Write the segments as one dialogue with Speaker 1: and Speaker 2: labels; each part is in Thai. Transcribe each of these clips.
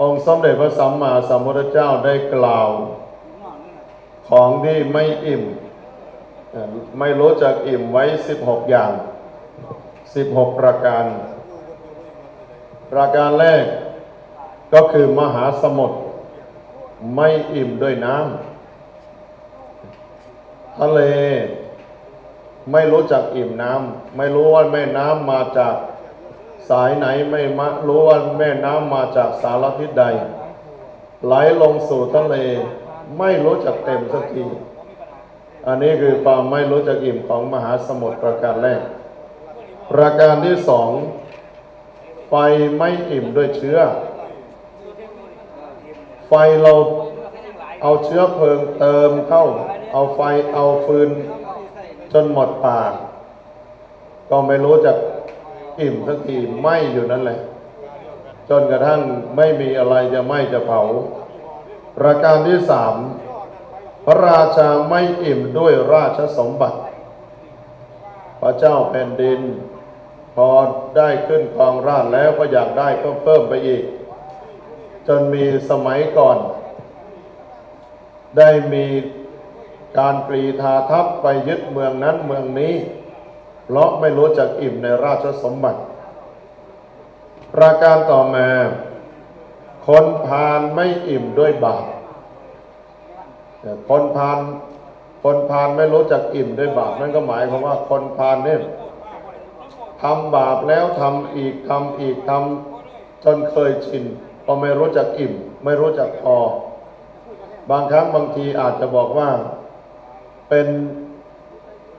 Speaker 1: องค์สมเด็จพระสัมมาสัมพุทธเจ้าได้กล่าว ของที่ไม่อิ่ม ไม่รู้จักอิ่มไว้ 16 อย่าง 16 ประการ ประการแรกก็คือมหาสมุทรไม่อิ่มด้วยน้ำทะเลไม่รู้จักอิ่มน้ำไม่รู้ว่าแม่น้ำมาจาก สายไหนไม่มารู้ว่าแม่น้ำมาจากสารทิศใด ไหลลงสู่ทะเล ไม่รู้จักเต็มสักทีอันนี้คือความไม่รู้จักอิ่มของมหาสมุทรประการแรก ประการที่สองไฟไม่อิ่มด้วยเชื้อ ไฟเราเอาเชื้อเพลิงเติมเข้า เอาไฟเอาฟืนจนหมดปากก็ไม่รู้จัก อิ่มสักทีไหมอยู่นั่นแหละ จนกระทั่งไม่มีอะไรจะไหมจะเผา ประการที่สามพระราชาไม่อิ่มด้วยราชสมบัติ พระเจ้าแผ่นดิน พอได้ขึ้นครองราชแล้วก็อยากได้ก็เพิ่มไปอีก จนมีสมัยก่อน ได้มีการปรีทาทัพไปยึดเมืองนั้นเมืองนี้ เพราะไม่รู้จักอิ่มในราชสมบัติ ประการต่อมา คนพาลไม่อิ่มด้วยบาปคนพาลคนพาลไม่รู้จักอิ่มด้วยบาปนั่นก็หมายความว่าคนพาลเนี่ยทำบาปแล้วทำอีกทำอีกทำจนเคยชินก็ไม่รู้จักอิ่ม ไม่รู้จักพอบางครั้งบางทีอาจจะบอกว่าเป็น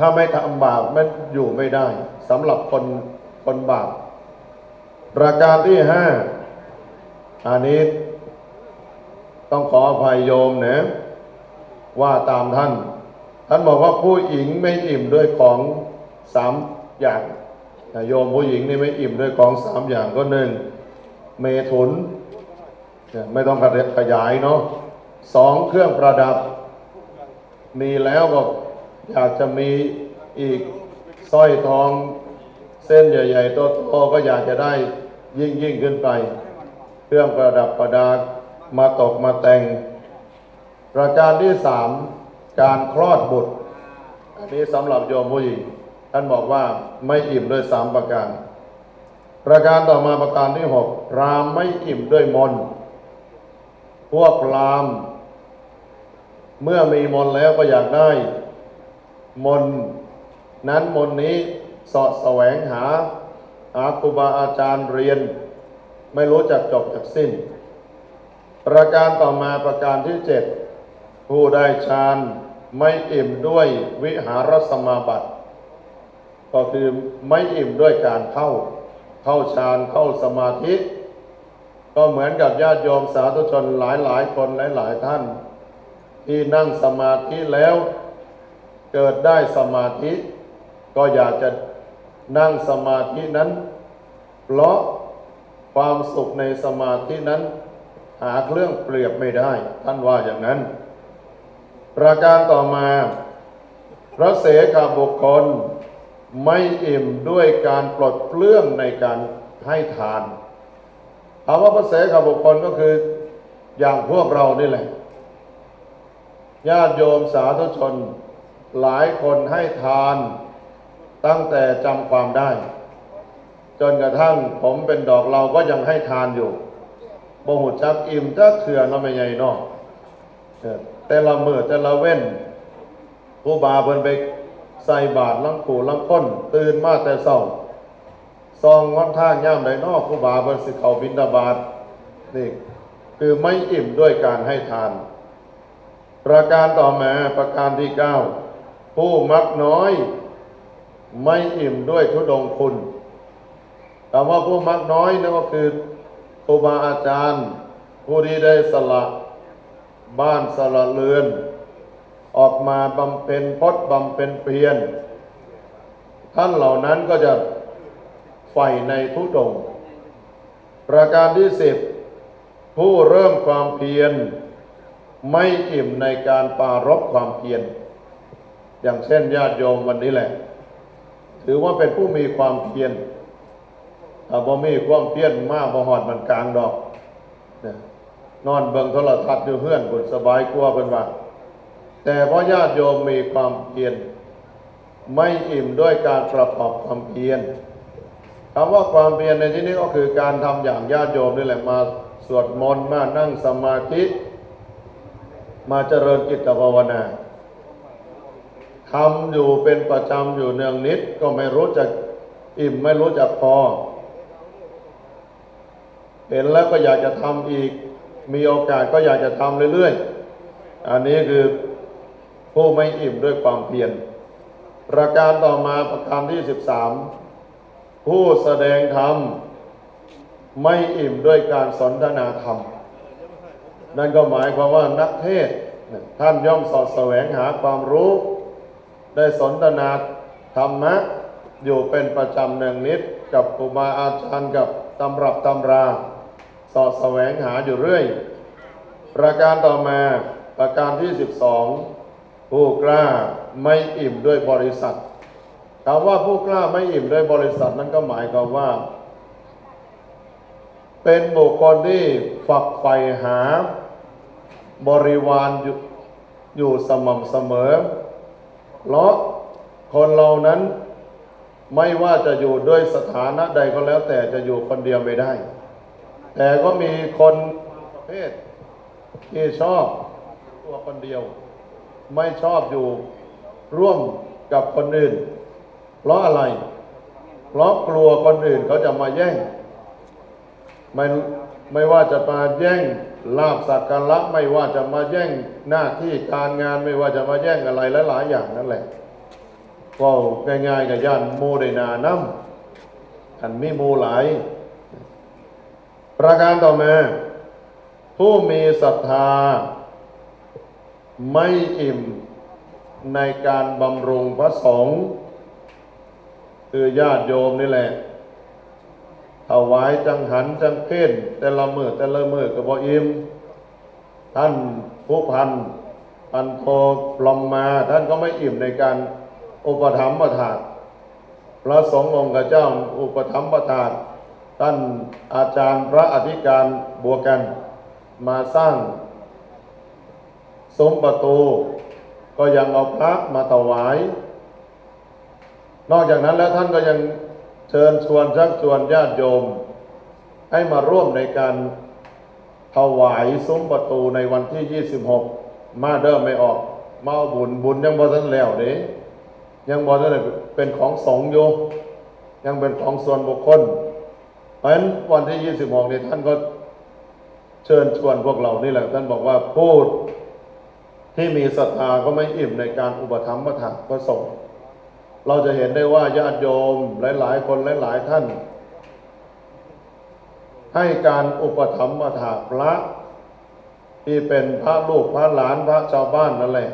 Speaker 1: ถ้าไม่ทำบาปมันอยู่ไม่ได้สำหรับคนคนบาป ประการที่ห้าอันนี้ต้องขออภัยโยมนะ ว่าตามท่าน ท่านบอกว่าผู้หญิงไม่อิ่มด้วยของสามอย่างโยมผู้หญิงนี่ไม่อิ่มด้วยของสามอย่างก็หนึ่งเมถุน ไม่ต้องขยายเนาะสองเครื่องประดับ มีแล้วก็ อยากจะมีอีกสร้อยทองเส้นใหญ่ๆโตๆก็อยากจะได้ยิ่งยิ่งขึ้นไป เครื่องประดับประดามาตกมาแต่ง ประการที่สามการคลอดบุตร อันนี้สำหรับโยมผู้หญิงท่านบอกว่าไม่อิ่มด้วยสามประการ ประการต่อมาประการที่หกพรามไม่อิ่มด้วยมน พวกพราม เมื่อมีมนแล้วก็อยากได้ มนนั้นมนนี้สาะแสวงหาหาครูบาอาจารย์เรียน ไม่รู้จักจบจากสิ้น ประการต่อมาประการที่เจ็ดผู้ได้ฌานไม่อิ่มด้วยวิหารสมาบัติ ก็คือไม่อิ่มด้วยการเข้า เข้าฌานเข้าสมาธิ ก็เหมือนกับญาติโยมสาธุชนหลายหลายๆคนหลายหลายๆท่าน ที่นั่งสมาธิแล้ว เกิดได้สมาธิ ก็อยากจะนั่งสมาธินั้น เพราะความสุขในสมาธินั้น หาเครื่องเปรียบไม่ได้ ท่านว่าอย่างนั้น ประการต่อมา พระเสกบุคคลไม่อิ่มด้วยการปลดเปลื้องในการให้ทานคำว่าพระเสกบุคคลก็คืออย่างพวกเรานี่แหละญาติโยมสาธุชน หลายคนให้ทานตั้งแต่จำความได้ จนกระทั่งผมเป็นดอกเราก็ยังให้ทานอยู่บหุจักอิ่มจักเถื่อนเราไม่ใหญ่นอกแต่ละมือแต่ละเว้นผู้บาเพิ่นไปใส่บาตรลังขู่ลังค้นตื่นมาแต่เช้าซองงอนท่างย่ามใดนอกผู้บาเพิ่นสิเขาบินดาบาตนี่คือไม่อิ่มด้วยการให้ทาน ประการต่อมาประการที่เก้า ผู้มักน้อย ไม่อิ่มด้วยทุดงคุณคำว่าผู้มักน้อยนั่นก็คือครูบาอาจารย์ ผู้ที่ได้สละบ้านสละเรือน ออกมาบำเพ็ญพจน์บำเพ็ญเพียรท่านเหล่านั้นก็จะใฝ่ในทุดงค์ประการที่สิบผู้เริ่มความเพียร ไม่อิ่มในการปารบความเพียร อย่างเช่นญาติโยมวันนี้แหละ ถือว่าเป็นผู้มีความเพียรถ้าบ่มีความเพียรมากบ่หอดมันกลางดอกนอนเบิ่งโทรทัศน์อยู่เพื่อนบุญสบายกลัวเพิ่นว่า แต่เพราะญาติโยมมีความเพียรไม่อิ่มด้วยการประกอบความเพียรคำว่าความเพียรในที่นี้ก็คือการทำอย่างญาติโยมนี่แหละมาสวดมนต์มานั่งสมาธิ มาเจริญจิตภาวนา ทำอยู่เป็นประจำอยู่เนืองนิด ก็ไม่รู้จักอิ่มไม่รู้จักพอ เห็นแล้วก็อยากจะทำอีก มีโอกาสก็อยากจะทำเรื่อยๆ อันนี้คือผู้ไม่อิ่มด้วยความเพียรประการต่อมาประการที่ 13 ผู้แสดงธรรมไม่อิ่มด้วยการสนทนาธรรม นั่นก็หมายความว่านักเทศท่านย่อมสอดแสวงหาความรู้ ได้สนทนาธรรมะอยู่เป็นประจำเนืองนิดกับครูบาอาจารย์กับตำรับตำราสอดแสวงหาอยู่เรื่อย ประการต่อมาประการที่ 12 ผู้กล้าไม่อิ่มด้วยบริษัทคำว่าผู้กล้าไม่อิ่มด้วยบริษัทนั้นก็หมายความว่า เป็นบุคคลที่ฝักใฝ่หาบริวารอยู่อยู่สม่ำเสมอ เพราะคนเรานั้นไม่ว่าจะอยู่ด้วยสถานะใดก็แล้ว แต่จะอยู่คนเดียวไม่ได้ แต่ก็มีคนประเภทที่ชอบตัวคนเดียว ไม่ชอบอยู่ร่วมกับคนอื่น เพราะอะไร เพราะกลัวคนอื่นเขาจะมาแย่ง ไม่ไม่ว่าจะมาแย่ง ลาบสักการะไม่ว่าจะมาแย่งหน้าที่การงานไม่ว่าจะมาแย่งอะไรหลายๆอย่างนั่นแหละก็ง่ายๆกับย่านโมได้นาน้ำอันไมีโมหลาย ประการต่อมา ผู้มีศรัทธา ไม่อิ่มในการบำรุงพระสงฆ์คือญาติโยมนี่แหละ ถวายจังหันจังเพ้นแต่ละมือแต่ละมือก็บ่อิ่มท่านผู้พันพันโทปลอมมา ท่านก็ไม่อิ่มในการอุปถัมภ์ประทานพระสงฆ์องค์เจ้าอุปถัมภ์ประทานท่านอาจารย์พระอธิการบัวกกันมาสร้าง สมประตู ก็ยังเอาพระมาถวาย นอกจากนั้นแล้วท่านก็ยัง เชิญชวนชักชวนญาติโยม ให้มาร่วมในการถวายซุ้มประตูในวันที่ 26 มาเดิมไม่ออก มาเอาบุญบุญยังบ่ทันแล้วเด้ยังบ่ทันเป็นของสงฆ์อยู่ยังเป็นของส่วนบุคคล เพราะฉะนั้นวันที่ 26 นี้ท่านก็เชิญชวนพวกเรานี่แหละ ท่านบอกว่าพูดที่มีศรัทธาก็ไม่อิ่มในการอุปถัมภ์ประทานพระสงฆ์ เราจะเห็นได้ว่าญาติโยมหลาย ๆ คนหลาย ๆ ท่าน ให้การอุปถัมภ์มาถาพระ ที่เป็นพระลูกพระหลานพระชาวบ้านนั่นแหละ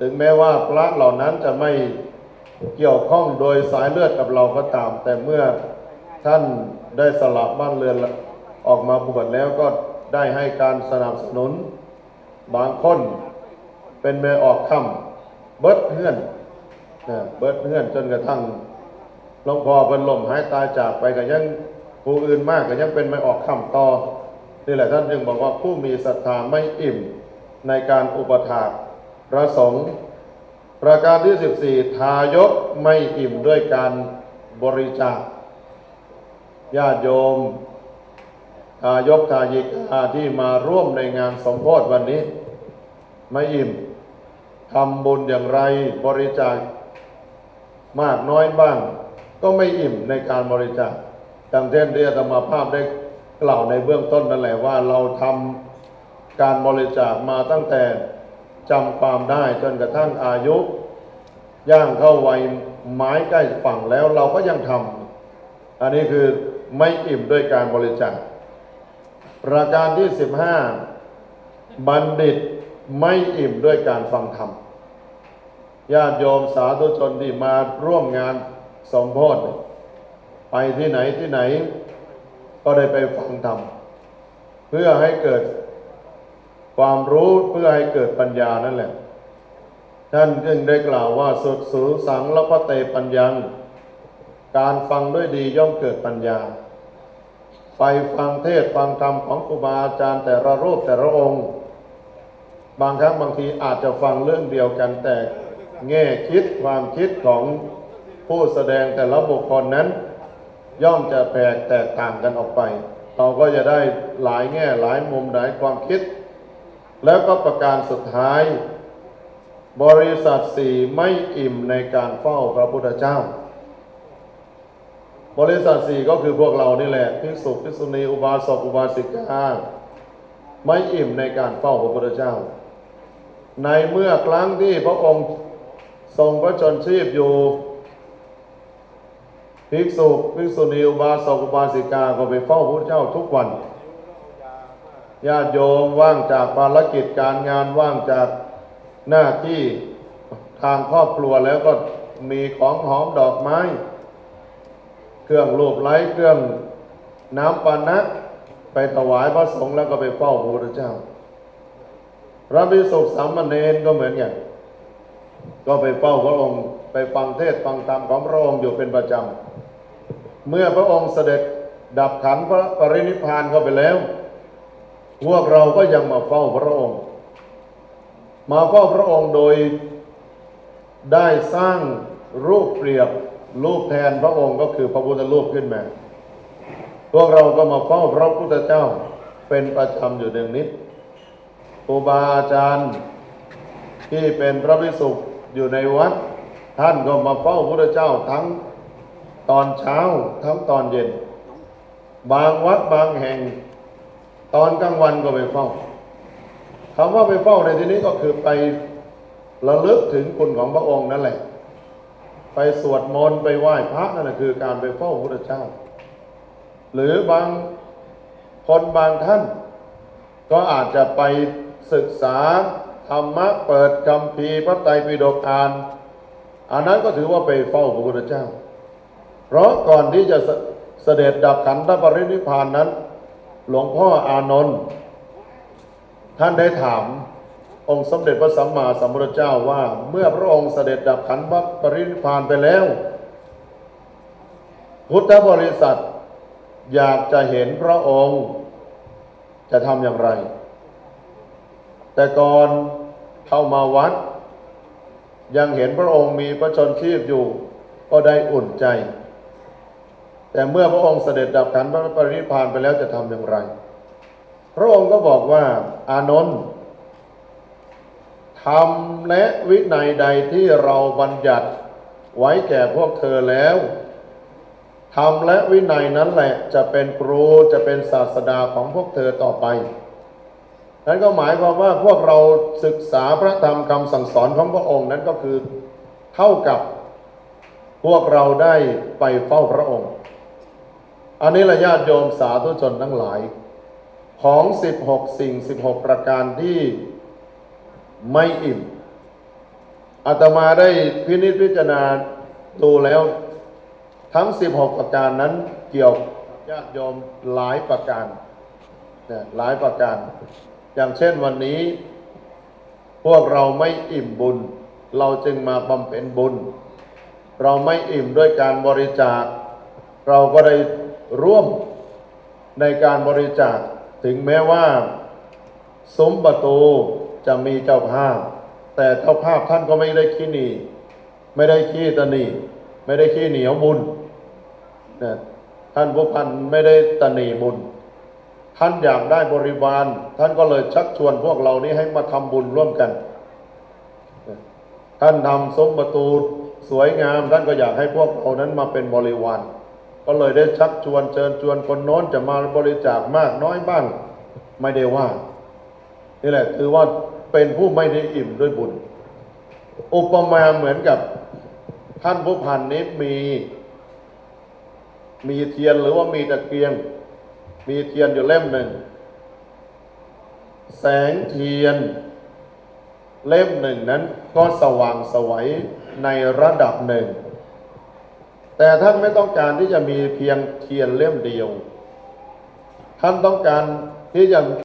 Speaker 1: ถึงแม้ว่าพระเหล่านั้นจะไม่เกี่ยวข้องโดยสายเลือดกับเราก็ตาม แต่เมื่อท่านได้สละบ้านเรือนออกมาบวชแล้วก็ได้ให้การสนับสนุน บางคนเป็นแม่ออกคำเบิดเพื่อน เบิดเพื่อนจนกระทั่งหลวงพ่อเป็นลมหายตายจากไปก็ยังผู้อื่นมากก็ยังเป็นไม่ออกคำต่อนี่แหละท่านจึงบอกว่าผู้มีศรัทธาไม่อิ่มในการอุปถากพระสงฆ์ประการที่ 14 ทายกไม่อิ่มด้วยการบริจาคญาติโยม ทายกทายิกาที่มาร่วมในงานสมโพธิวันนี้ ไม่อิ่มทำบุญอย่างไรบริจาค มากน้อยบ้าง ก็ไม่อิ่มในการบริจาคดังเช่นที่อาตมาภาพได้กล่าวในเบื้องต้นนั่นแหละว่าเราทำการบริจาคมาตั้งแต่จำความได้จนกระทั่งอายุ ย่างเข้าวัยไม้ใกล้ฝั่งแล้วเราก็ยังทำอันนี้คือไม่อิ่มด้วยการบริจาคประการที่ 15 บัณฑิตไม่อิ่มด้วยการฟังธรรม ญาติโยมสาธุชนที่มาร่วมงานสมโพธิไปที่ไหนที่ไหน ก็ได้ไปฟังธรรมเพื่อให้เกิดความรู้เพื่อให้เกิดปัญญานั่นแหละ ท่านจึงได้กล่าวว่าสุดสูสังละพะเตปัญญัง การฟังด้วยดีย่อมเกิดปัญญา ไปฟังเทศฟังธรรมของครูบาอาจารย์แต่ละรูปแต่ละองค์ บางครั้งบางทีอาจจะฟังเรื่องเดียวกันแต่ แง่คิดความคิดของผู้แสดงแต่ละบุคคลนั้น ย่อมจะแปลกแตกต่างกันออกไป เราก็จะได้หลายแง่หลายมุมหลายความคิด แล้วก็ประการสุดท้าย บริษัทสี่ไม่อิ่มในการเฝ้าพระพุทธเจ้า บริษัทสี่ก็คือพวกเรานี่แหละภิกษุภิกษุณีอุบาสกอุบาสิกาไม่อิ่มในการเฝ้าพระพุทธเจ้า ในเมื่อครั้งที่พระองค์ ทรงพระชนชีพอยู่ภิกษุภิกษุณีอุบาสกอุบาสิกาก็ไปเฝ้าพระเจ้าทุกวันญาติโยมว่างจากภารกิจการงานว่างจากหน้าที่ทางครอบครัวแล้วก็มีของหอมดอกไม้ เครื่องรูปไล้เครื่องน้ำปานะไปถวายพระสงฆ์แล้วก็ไปเฝ้าพระพุทธเจ้าพระภิกษุสามเณรก็เหมือนกัน ก็ไปเฝ้าพระองค์ไปฟังเทศฟังธรรมของพระองค์อยู่เป็นประจำ เมื่อพระองค์เสด็จดับขันพระปรินิพานเข้าไปแล้ว พวกเราก็ยังมาเฝ้าพระองค์ มาเฝ้าพระองค์โดยได้สร้างรูปเปรียบรูปแทนพระองค์ก็คือพระพุทธรูปขึ้นมาพวกเราก็มาเฝ้าพระพุทธเจ้าเป็นประจำอยู่เดือนนี้ครูบาอาจารย์ที่เป็นพระภิกษุ อยู่ในวัด ท่านก็มาเฝ้าพระเจ้าทั้งตอนเช้าทั้งตอนเย็น บางวัดบางแห่ง ตอนกลางวันก็ไปเฝ้าคำว่าไปเฝ้าในที่นี้ก็คือไประลึกถึงคุณของพระองค์นั่นแหละ ไปสวดมนต์ไปไหว้พระนั่นแหละคือการไปเฝ้าพระเจ้า หรือบางคนบางท่าน ก็อาจจะไปศึกษา ธรรมะเปิดคำพีพระไตรปิฎกอ่าน อันนั้นก็ถือว่าไปเฝ้าพระพุทธเจ้า เพราะก่อนที่จะเสด็จดับขันธปรินิพานนั้น หลวงพ่ออานนท์ท่านได้ถามองค์สมเด็จพระสัมมาสัมพุทธเจ้าว่า เมื่อพระองค์เสด็จดับขันธปรินิพานไปแล้ว พุทธบริษัทอยากจะเห็นพระองค์จะทำอย่างไร แต่ก่อนเข้ามาวัด ยังเห็นพระองค์มีพระชนชีพอยู่ ก็ได้อุ่นใจ แต่เมื่อพระองค์เสด็จดับขันธปรินิพพานไปแล้วจะทำอย่างไร พระองค์ก็บอกว่าอานนท์ธรรมและวินัยใดที่เราบัญญัติไว้แก่พวกเธอแล้วธรรมและวินัยนั้นแหละจะเป็นครูจะเป็นศาสดาของพวกเธอต่อไป นั้นก็หมายความว่าพวกเราศึกษาพระธรรมคำสั่งสอนของพระองค์นั้นก็คือเท่ากับพวกเราได้ไปเฝ้าพระองค์ อันนี้ละญาติโยมสาธุชนทั้งหลาย ของ 16 สิ่ง 16 ประการที่ไม่อิ่มอาตมาได้พินิจพิจารณาดูแล้วทั้ง 16 ประการนั้นเกี่ยวญาติโยมหลายประการนะหลายประการ อย่างเช่นวันนี้ พวกเราไม่อิ่มบุญ เราจึงมาบำเพ็ญบุญ เราไม่อิ่มด้วยการบริจาค เราก็ได้ร่วมในการบริจาคถึงแม้ว่าสมประตูจะมีเจ้าภาพ แต่เจ้าภาพท่านก็ไม่ได้ขี้หนีไม่ได้ขี้ตะหนีไม่ได้ขี้เหนียวบุญนะท่านผู้พันไม่ได้ตะหนีบุญ ท่านอยากได้บริวาร ท่านก็เลยชักชวนพวกเรานี้ให้มาทำบุญร่วมกัน ท่านทำสมประตูสวยงาม ท่านก็อยากให้พวกเรานั้นมาเป็นบริวาร ก็เลยได้ชักชวนเชิญชวนคนโน้นจะมาบริจาคมากน้อยบ้างไม่ได้ว่า นี่แหละคือว่าเป็นผู้ไม่ได้อิ่มด้วยบุญ อุปมาเหมือนกับท่านผู้พันนี้มี มีเทียนหรือว่ามีตะเกียง มีเทียนอยู่เล่มหนึ่ง แสงเทียน เล่มหนึ่งนั้นก็สว่างสวัยในระดับหนึ่ง แต่ท่านไม่ต้องการที่จะมีเพียงเทียนเล่มเดียว ท่านต้องการที่จะ